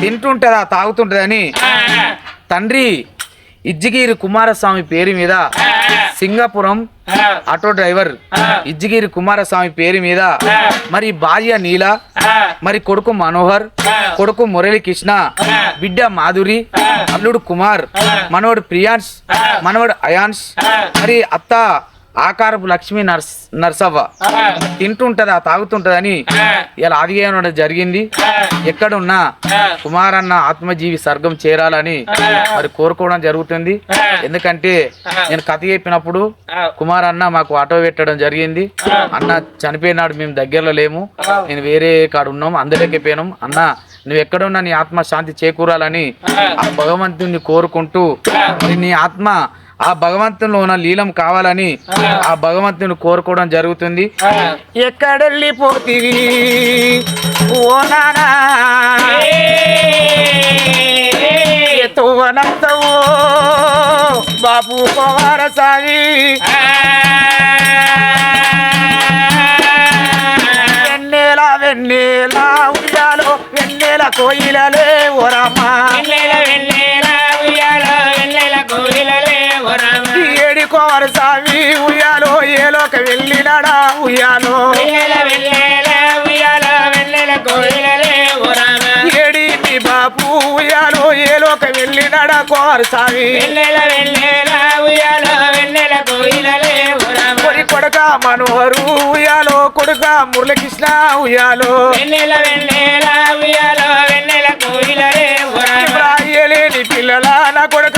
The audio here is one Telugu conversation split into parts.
తింటుంటదా తాగుతుంటదని తండ్రి ఇజ్జిగిరి కుమారస్వామి పేరు మీద సింగపురం ఆటో డ్రైవర్ ఇజ్జిగిరి కుమారస్వామి పేరు మీద మరి భార్య నీల మరి కొడుకు మనోహర్ కొడుకు మురళీ కృష్ణ బిడ్డ మాధురి అల్లుడు కుమార్ మనవడు ప్రియాన్స్ మనవడు అయాన్స్ మరి అత్త ఆకారపు లక్ష్మీ నర్స్ నర్సవ్వ. తింటుంటదా తాగుతుంటదని ఇలా ఆదిగేయడం జరిగింది. ఎక్కడున్నా కుమారన్న ఆత్మజీవి స్వర్గం చేరాలని మరి కోరుకోవడం జరుగుతుంది. ఎందుకంటే నేను కథ చెప్పినప్పుడు కుమార్ అన్న మాకు ఆటో పెట్టడం జరిగింది. అన్న చనిపోయినాడు మేము దగ్గరలో లేము. నేను వేరే కాడ ఉన్నాం అందరికీ పోయినాం అన్న నువ్వు ఎక్కడున్నా నీ ఆత్మ శాంతి చేకూరాలని ఆ. భగవంతుని కోరుకుంటూ నీ ఆత్మ ఆ భగవంతునిలో ఉన్న లీలం కావాలని ఆ. భగవంతుని కోరుకోవడం జరుగుతుంది. ఎక్కడెళ్ళిపోతివి ఓ నానా. బాబు కుమారస్వామి వెన్నెల వెన్నెల ఉయ్యాలో వెన్నెల కోయిలలే ఓరమ్మా. ఏడి కుమారస్వామి ఉయ్యాలో ఏలోక వెళ్ళినాడా ఉయ్యాలో? ఏడి బాపు ఉయ్యాలో ఏలోక వెళ్ళినాడా కుమారస్వామి కొడి కొడక మనోహరు ఉయ్యాలో కొడుక మురళకృష్ణ ఉయ్యాలో. రాయలేని పిల్లల నా కొడుక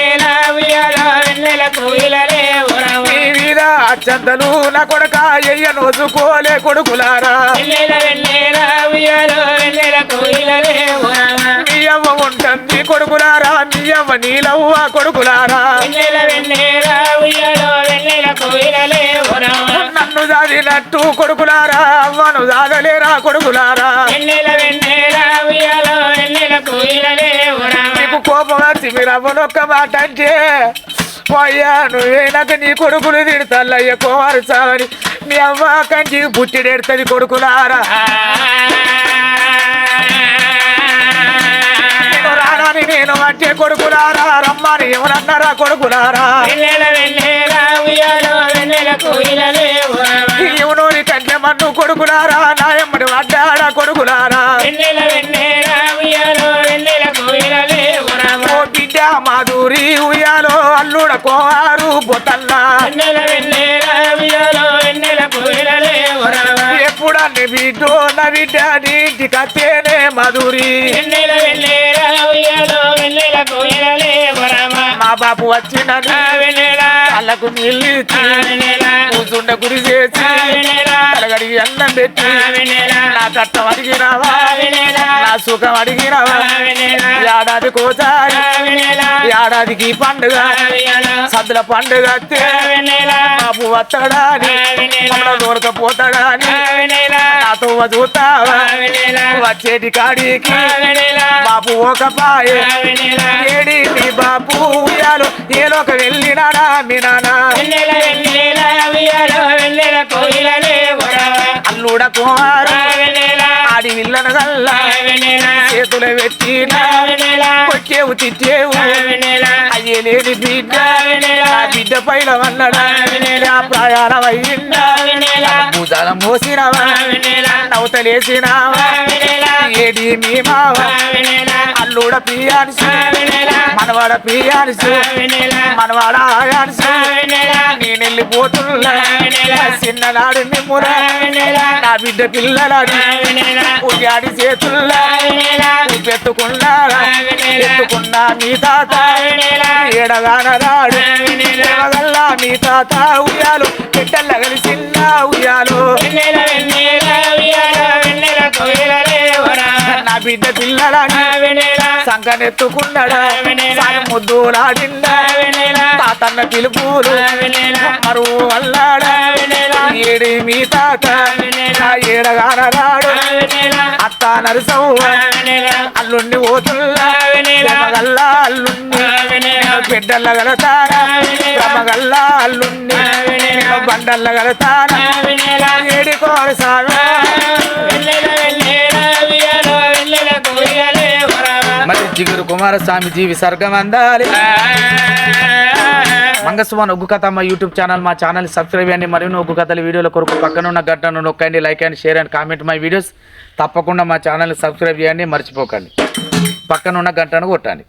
అచ్చంతలు నా కొడుక ఎయ్య నోచుకోలే కొడుకులారా. మీ అవ్వ ఉంటుంది కొడుకులారా మీ అవ్వ నీలవ్వ కొడుకులారా. నన్ను దాదినట్టు కొడుకులారా అవ్వను దాదలేరా కొడుకులారా. నీకు కోపం వచ్చి మీరు అవ్వనొక్క మాట అంటే పోయా నువ్వేనాక నీ కొడుకులు తిడతాయ్య కోవారు సావని. మీ అవ్వ కంచి బుట్టిడెడుతుంది కొడుకులారా. నేను రానని నేను అంటే కొడుకులారా రమ్మని ఎవరన్నారా కొడుకులారా. ఎవనోని కంటే మన్ను కొడుకులారా ఉయ్యాలో అల్లుడ కోవారు బొతల్లా. ఎప్పుడన్ని బిడ్డో నా బిడ్డ నీటి కత్తేనే మధురి. బాబు వచ్చిన కళ్ళకు నీళ్ళు కూర్చుండ గురి చేసి కలగడిగి అన్నం పెట్టి నా కట్టం అడిగినావా నా సుఖం అడిగినావా ఏడాది కోసారి ఏడాదికి పండుగ సద్దుల పండుగ బాబు వస్తాడా దొరకపోతాడా నాతో చూస్తావా వచ్చేటి కాడికి బాబు ఒక పాయే ఏలోక వెళ్ళినాడా మీ నాన్న? అల్లుడ కుమారు ఆడి విల్లన గల్లా చేతులు పెట్టిన కొట్టేవు తిట్టేవు అయ్యే లేని బిడ్డ బిడ్డ పైన నా ప్రయాణం అయ్యిందా భూజాల మోసినవా నవతలేసినావా ఏడి మీ మావ. అల్లుడ పియానిసు. మనవాడ పియానిసు. మనవాడ ఆయానిసు నేను వెళ్ళిపోతున్నా చిన్ననాడు నిమ్మురా. నా బిడ్డ పిల్లలాడి. ఉయ్యాడి చేతుల్లా. పెట్టుకున్నారా ఎత్తుకున్నా మీ తాత. ఏడగానరాడు దేవగల్లా మీ తాత ఉయ్యాలు. బిడ్డల్ల కలిసిన్న ఉయ్యాలు. బిడ్డ సంకనెత్తుకున్నాడా సాయం ముద్దులాడిందా తాతన్న పిలుపులు మరువు అల్లాడా ఏడి మీ తాత ఏడగానరాడు అత్త నరసవ్వ అల్లుండి ఓతుల్లా అల్లుండి బిడ్డల్ల గలతారా గల్లా అల్లుండి బండల్ల గలతారా ఏడి కోరసాగా జిగురు కుమారస్వామి జీవి స్వర్గం అందాలి మంగస్వామి ఒగ్గు కథ మా యూట్యూబ్ ఛానల్ మా ఛానల్ సబ్స్క్రైబ్ చేయండి. మరియు ఒగ్గు కథల వీడియోల కొరకు పక్కన ఉన్న గంటను నొక్కండి like and share and comment my videos. తప్పకుండా మా ఛానల్ సబ్స్క్రైబ్ చేయండి మర్చిపోకండి. పక్కన ఉన్న గంటను కొట్టండి.